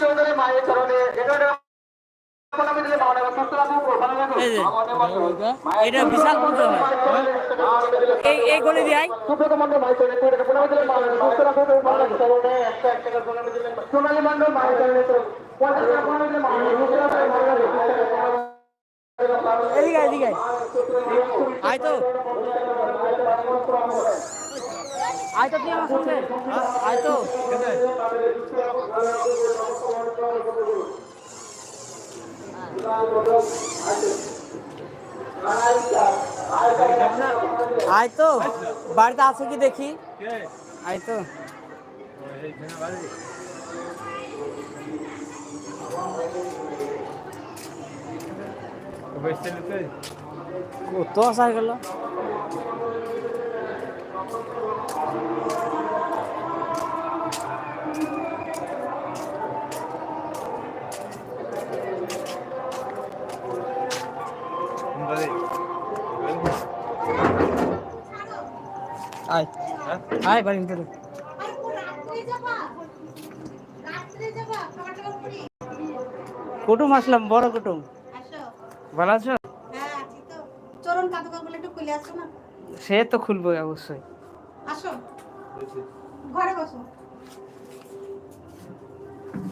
চৌধুরী এখানে রাখুক এই যে, আমাদের এটা বিশাল পুজো হয় এই এই গলি দিয়ে সোনালী মন্ডল এদিকে এদিকে। আয় তো আয় তো তুই আমার সাথে আয় তো আয় তো বাড়িতে আছে কি দেখি? আয় তো কত আসা গেল আয়। আয় বাড়ি ভিতরে। কুটুম আসলাম বড় কুটুম। ভালো আছো? হ্যাঁ সে তো খুলবো অবশ্যই। আসো। ঘরে বসো।